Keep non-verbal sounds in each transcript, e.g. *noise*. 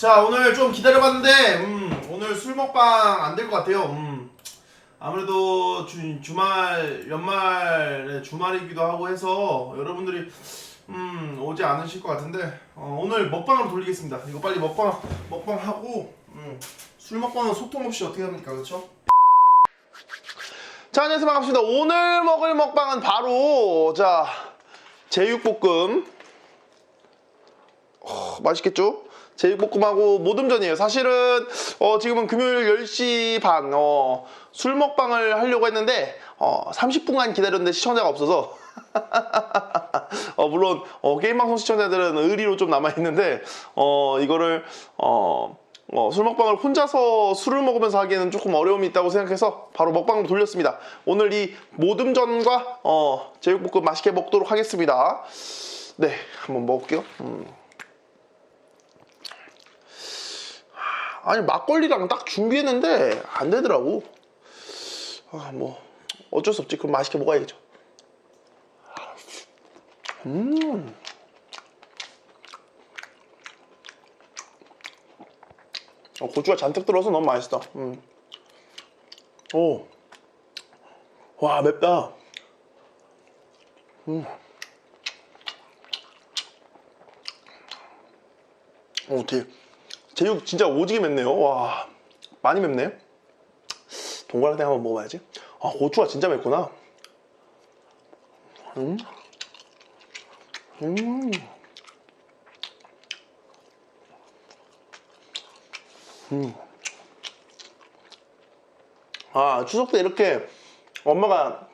자 오늘 좀 기다려봤는데 음, 오늘 술 먹방 안 될 것 같아요. 음, 아무래도 주, 주말 연말에 주말이기도 하고 해서 여러분들이 음, 오지 않으실 것 같은데 어, 오늘 먹방으로 돌리겠습니다. 이거 빨리 먹방 먹방 하고 음, 술 먹방은 소통 없이 어떻게 합니까, 그렇죠? 자 안녕하세요 반갑습니다. 오늘 먹을 먹방은 바로 자 제육볶음 어, 맛있겠죠? 제육볶음하고 모듬전이에요. 사실은 어, 지금은 금요일 10시 반, 어, 술 먹방을 하려고 했는데 어, 30분간 기다렸는데 시청자가 없어서 *laughs* 어, 물론 어, 게임 방송 시청자들은 의리로 좀 남아 있는데 어, 이거를 어, 어, 술 먹방을 혼자서 술을 먹으면서 하기에는 조금 어려움이 있다고 생각해서 바로 먹방으로 돌렸습니다. 오늘 이 모듬전과 어, 제육볶음 맛있게 먹도록 하겠습니다. 네, 한번 먹을게요. 음. 아니 막걸리랑 딱 준비했는데 안 되더라고. 아 뭐 어쩔 수 없지. 그럼 맛있게 먹어야겠죠. 음. 어, 고추가 잔뜩 들어서 너무 맛있다. 음. 오. 와 맵다. 음. 오, 되게 제육 진짜 오지게 맵네요. 와, 많이 맵네. 동그랗게 한번 먹어봐야지. 아, 고추가 진짜 맵구나. 음. 음. 음. 아, 추석 때 이렇게 엄마가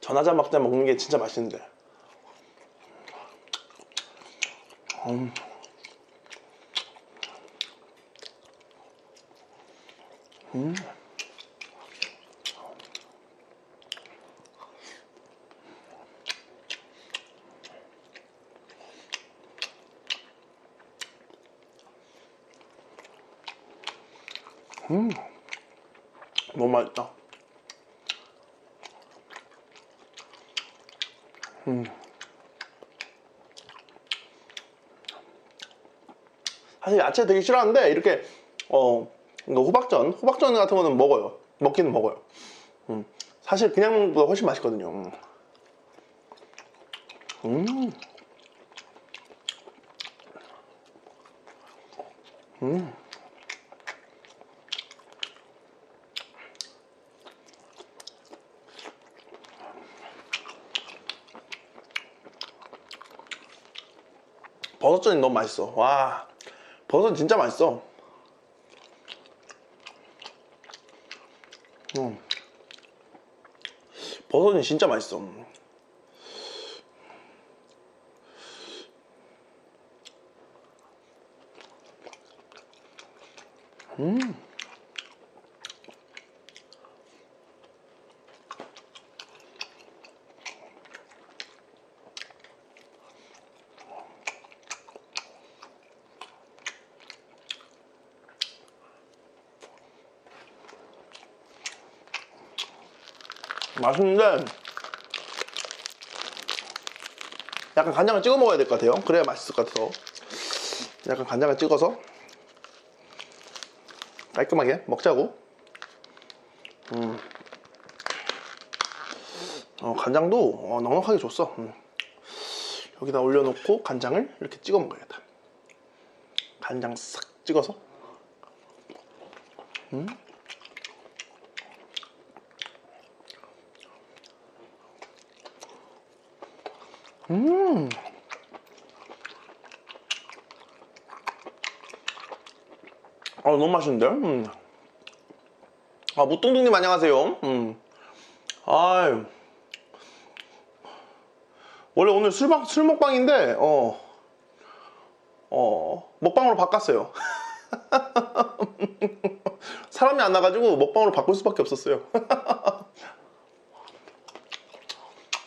전화자 먹자 먹는 게 진짜 맛있는데. 음. 음. 음. 너무 맛있다. 음. 사실 야채 되게 싫어하는데 이렇게 어 이거 호박전, 호박전 같은 거는 먹어요. 먹기는 먹어요. 음, 사실 그냥 먹는 것보다 훨씬 맛있거든요. 음. 음. 음. 버섯전이 너무 맛있어. 와, 버섯 진짜 맛있어. 음. 버섯이 진짜 맛있어. 음. 맛있는데 약간 간장을 찍어 먹어야 될 것 같아요. 그래야 맛있을 것 같아서 약간 간장을 찍어서 깔끔하게 먹자고. 음. 어, 간장도 어, 넉넉하게 줬어. 음. 여기다 올려놓고 간장을 이렇게 찍어 먹어야겠다. 간장 싹 찍어서. 음. 음. 아 너무 맛있는데? 음. 아 무뚱뚱님 안녕하세요. 음. 아유. 원래 오늘 술먹 술 먹방인데 어. 어 먹방으로 바꿨어요. *laughs* 사람이 안 나가지고 먹방으로 바꿀 수밖에 없었어요. *laughs*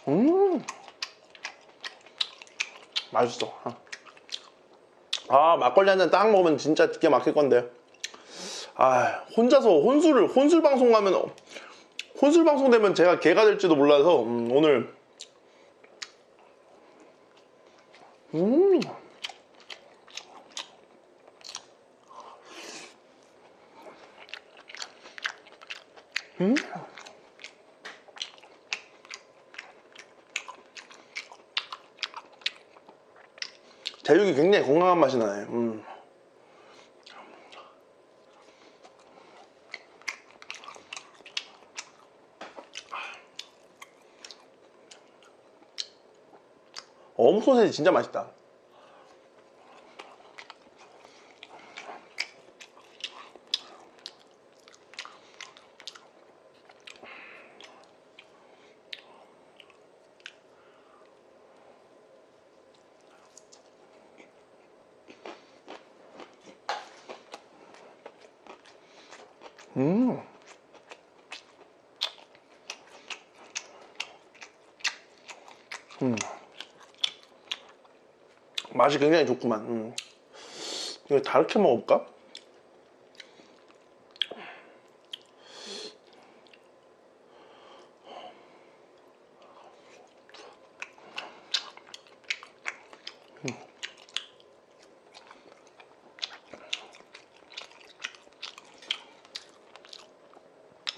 음. 맛있어. 아 막걸리 한 잔 딱 먹으면 진짜 기가 막힐 건데. 아 혼자서 혼술을 혼술 방송하면 혼술 방송 되면 제가 개가 될지도 몰라서 음, 오늘 음 제육이 굉장히 건강한 맛이 나네. 음. 어묵 소세지 진짜 맛있다. 음. 음. 맛이 굉장히 좋구만. 음. 이거 다르게 먹어볼까?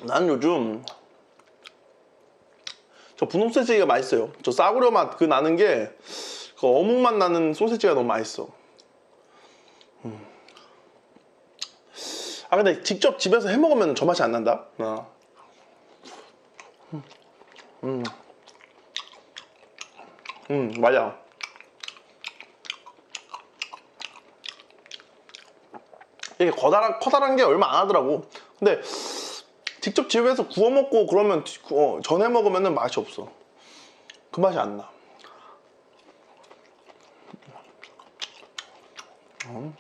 난 요즘 저 분홍 소세지가 맛있어요. 저 싸구려 맛 그 나는 게 그 어묵 맛 나는 소세지가 너무 맛있어. 음. 아 근데 직접 집에서 해 먹으면 저 맛이 안 난다. 어. 음. 음 맞아. 이게 커다란 커다란 게 얼마 안 하더라고. 근데 직접 집에서 구워 먹고 그러면 어, 전에 먹으면 맛이 없어. 그 맛이 안 나. 음.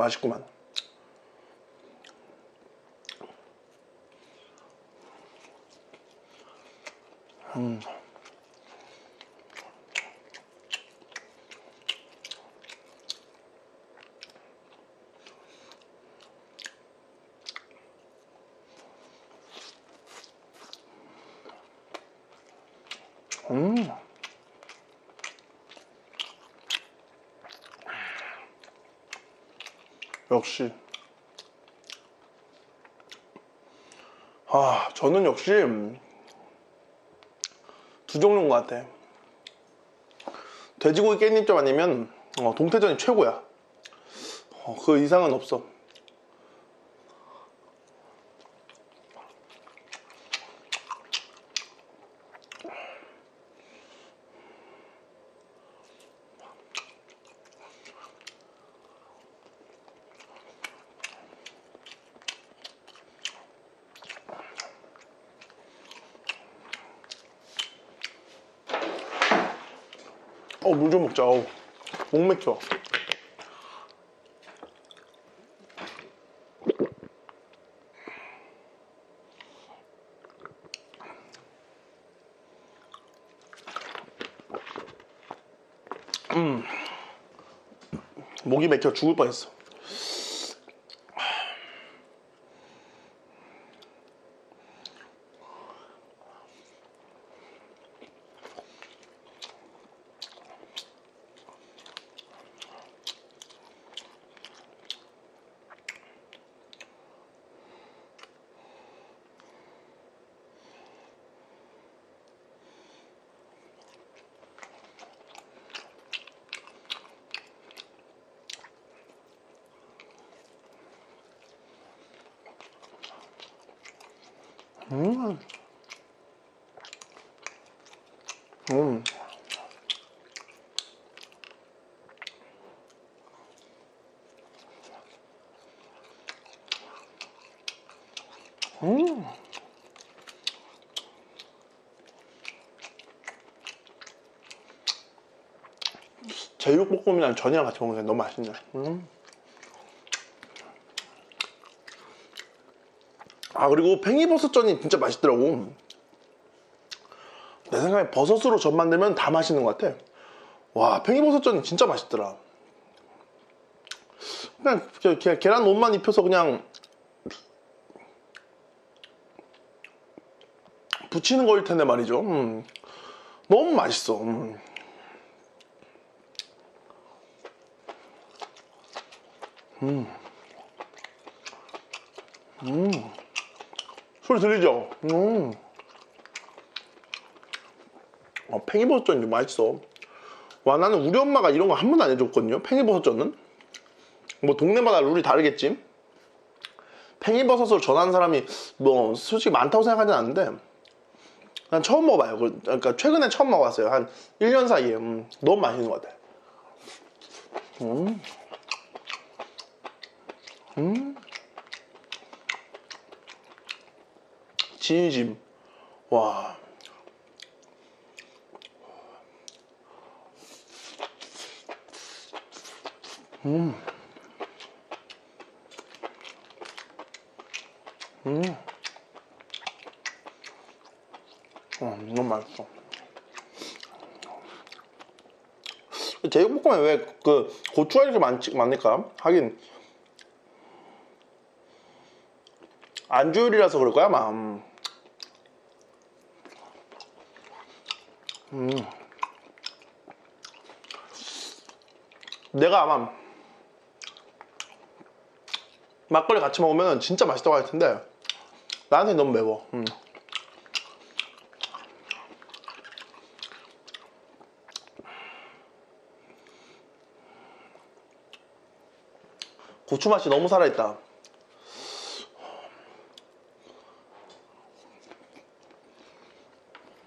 맛있구만. 음. 음. 역시. 아 저는 역시 두 종류인 것 같아. 돼지고기 깻잎전 아니면 어, 동태전이 최고야. 어, 그 이상은 없어 먹자. 어우, 목 맥혀. 음. 목이 맥혀 죽을 뻔했어. 음. 음. 음. 제육볶음이랑 전이랑 같이 게 너무 맛있네. 음. 아 그리고 팽이버섯전이 진짜 맛있더라고 내 생각에 버섯으로 전 만들면 다 맛있는 것 같아 와 팽이버섯전 진짜 맛있더라. 그냥 계란 옷만 입혀서 그냥 붙이는 거일 텐데 말이죠. 음. 너무 맛있어. 음. 음. 음. 소리 들리죠? 음. 어, 팽이버섯전 맛있어. 와 나는 우리 엄마가 이런 거 한 번도 안 해줬거든요. 팽이버섯전은. 뭐 동네마다 룰이 다르겠지. 팽이버섯을 전하는 사람이 뭐 솔직히 많다고 생각하진 않는데 난 처음 먹어봐요. 그- 그러니까 최근에 처음 먹어봤어요. 한 1년 사이에 음, 너무 맛있는 것 같아. 음. 음. 진심. 와. 어, 너무 맛있어. 제육볶음에 왜 그 고추가 이렇게 많지, 많을까? 하긴 안주율이라서 그럴 거야, 아마. 음. 음. 내가 아마 막걸리 같이 먹으면 진짜 맛있다고 할 텐데 나한테 너무 매워. 음. 고추 맛이 너무 살아있다.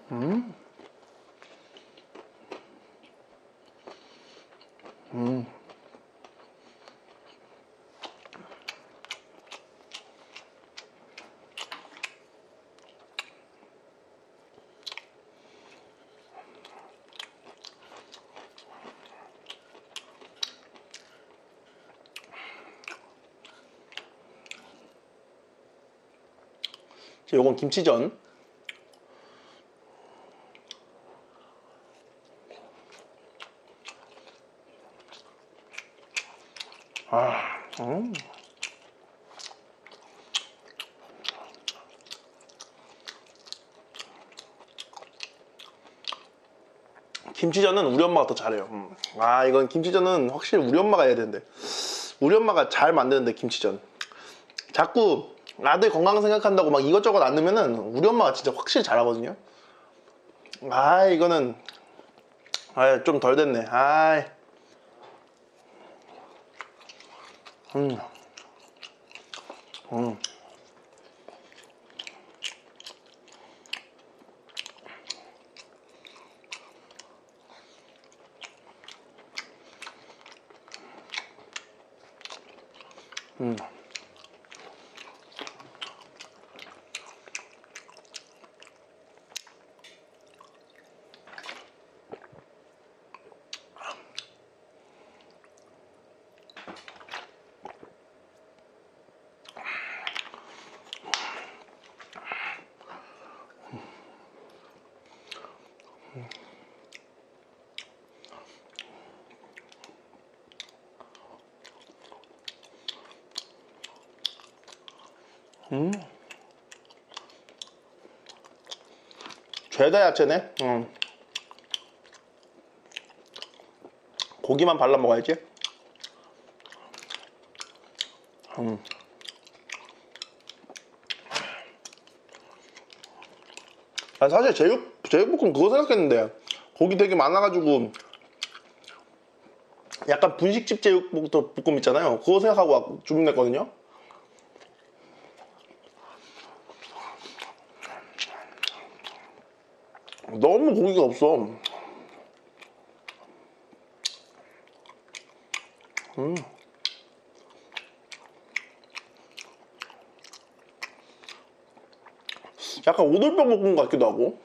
자, 요건 김치전. 아, 음. 김치전은 우리 엄마가 더 잘해요. 음. 아, 이건 김치전은 확실히 우리 엄마가 해야 되는데. 우리 엄마가 잘 만드는데, 김치전. 자꾸 아들 건강 생각한다고 막 이것저것 안 넣으면은 우리 엄마가 진짜 확실히 잘하거든요. 아 이거는 아좀 덜 됐네. 아. 음. 음. 음. 음. 죄다 야채네. 음. 고기만 발라 먹어야지. 음. 아, 사실 제육 제육볶음 그거 생각했는데 고기 되게 많아가지고 약간 분식집 제육볶음 있잖아요. 그거 생각하고 주문했거든요. 너무 고기가 없어. 음. 약간 오돌뼈 볶음 같기도 하고.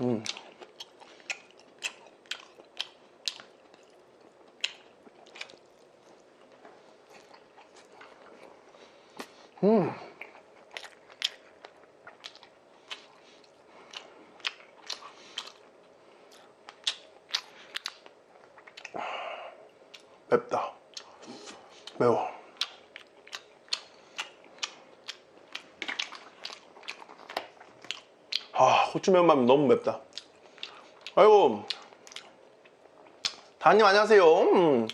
음. 음. 맵다. 매워. 아, 고추 매운맛 너무 맵다. 아이고. 다님 안녕하세요. 음.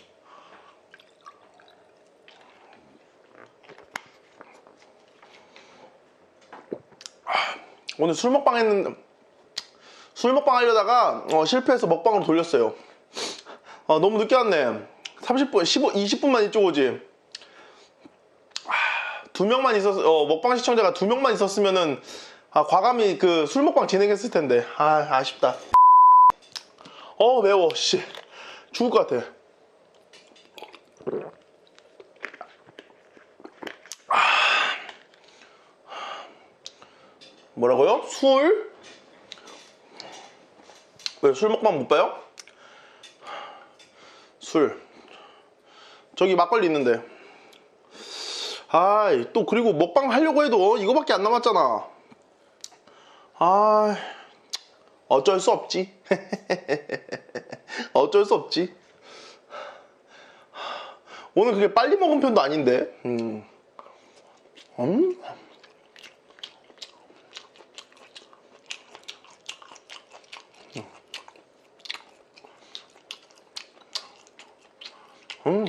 아, 오늘 술 먹방 했는데 술 먹방 하려다가 어, 실패해서 먹방으로 돌렸어요. 아, 너무 늦게 왔네. 30분, 15, 20분만 이쪽 오지. 아, 두 명만 있었, 어, 먹방 시청자가 두 명만 있었으면은, 아, 과감히 그 술 먹방 진행했을 텐데. 아, 아쉽다. 어, 매워, 씨. 죽을 것 같아. 아. 뭐라고요? 술? 왜 술 먹방 못 봐요? 술. 저기 막걸리 있는데. 아, 또 그리고 먹방 하려고 해도 이거밖에 안 남았잖아. 아, 어쩔 수 없지. *laughs* 어쩔 수 없지. 오늘 그게 빨리 먹은 편도 아닌데. 음. 음? 음.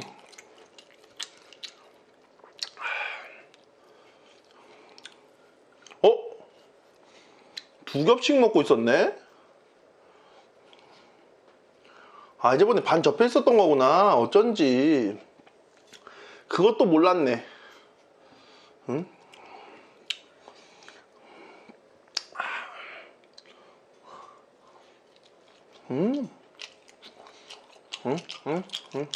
어? 두 겹씩 먹고 있었네? 아, 이제번에 반 접혀 있었던 거구나. 어쩐지. 그것도 몰랐네. 응? 음. 응? 응? 응? 음.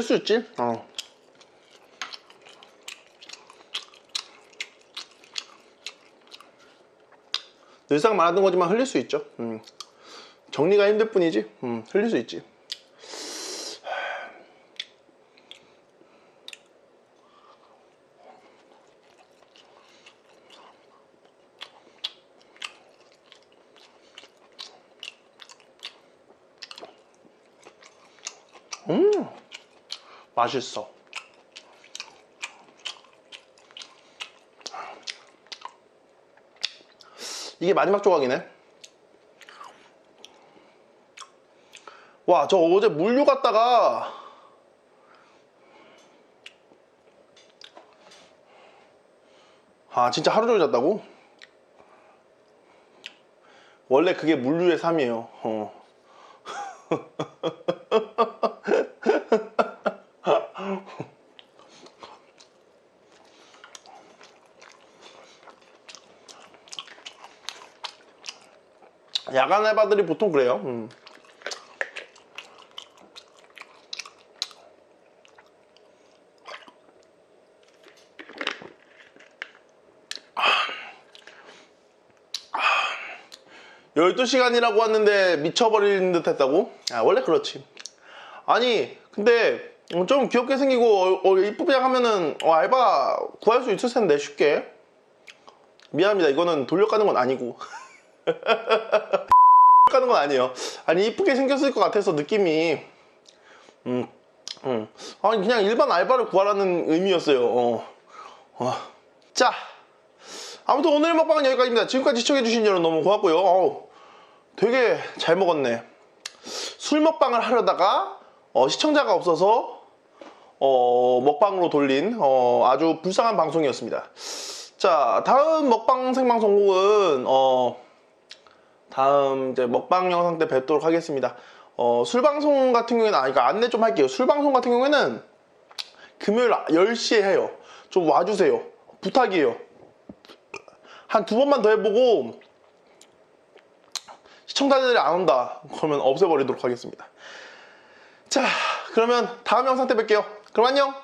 흘릴 수 있지? 어. 늘상 말하던 거지만 흘릴 수 있죠. 음. 정리가 힘들 뿐이지. 음, 흘릴 수 있지. 음, 맛있어. 이게 마지막 조각이네. 와, 저 어제 물류 갔다가 아, 진짜 하루 종일 잤다고? 원래 그게 물류의 삶이에요. 어. *laughs* 야간 알바들이 보통 그래요. 음. 열두 시간이라고 왔는데 미쳐버리는 듯 했다고? 아, 원래 그렇지. 아니, 근데 좀 귀엽게 생기고 어, 어, 이쁘게 하면은 어, 알바 구할 수 있을 텐데, 쉽게. 미안합니다. 이거는 돌려가는 건 아니고. *laughs* 가는 건 아니에요. 아니 이쁘게 생겼을 것 같아서 느낌이 음, 음. 아니 그냥 일반 알바를 구하라는 의미였어요. 어. 어. 자, 아무튼 오늘 먹방은 여기까지입니다. 지금까지 시청해주신 여러분 너무 고맙고요. 어우, 되게 잘 먹었네. 술 먹방을 하려다가 어, 시청자가 없어서 어, 먹방으로 돌린 어, 아주 불쌍한 방송이었습니다. 자, 다음 먹방 생방송국은 어, 다음 이제 먹방 영상 때 뵙도록 하겠습니다. 어, 술 방송 같은 경우에는 아, 그러니까 안내 좀 할게요. 술 방송 같은 경우에는 금요일 10시에 해요. 좀 와주세요. 부탁이에요. 한 두 번만 더 해보고 시청자들이 안 온다. 그러면 없애버리도록 하겠습니다. 자, 그러면 다음 영상 때 뵐게요. 그럼 안녕!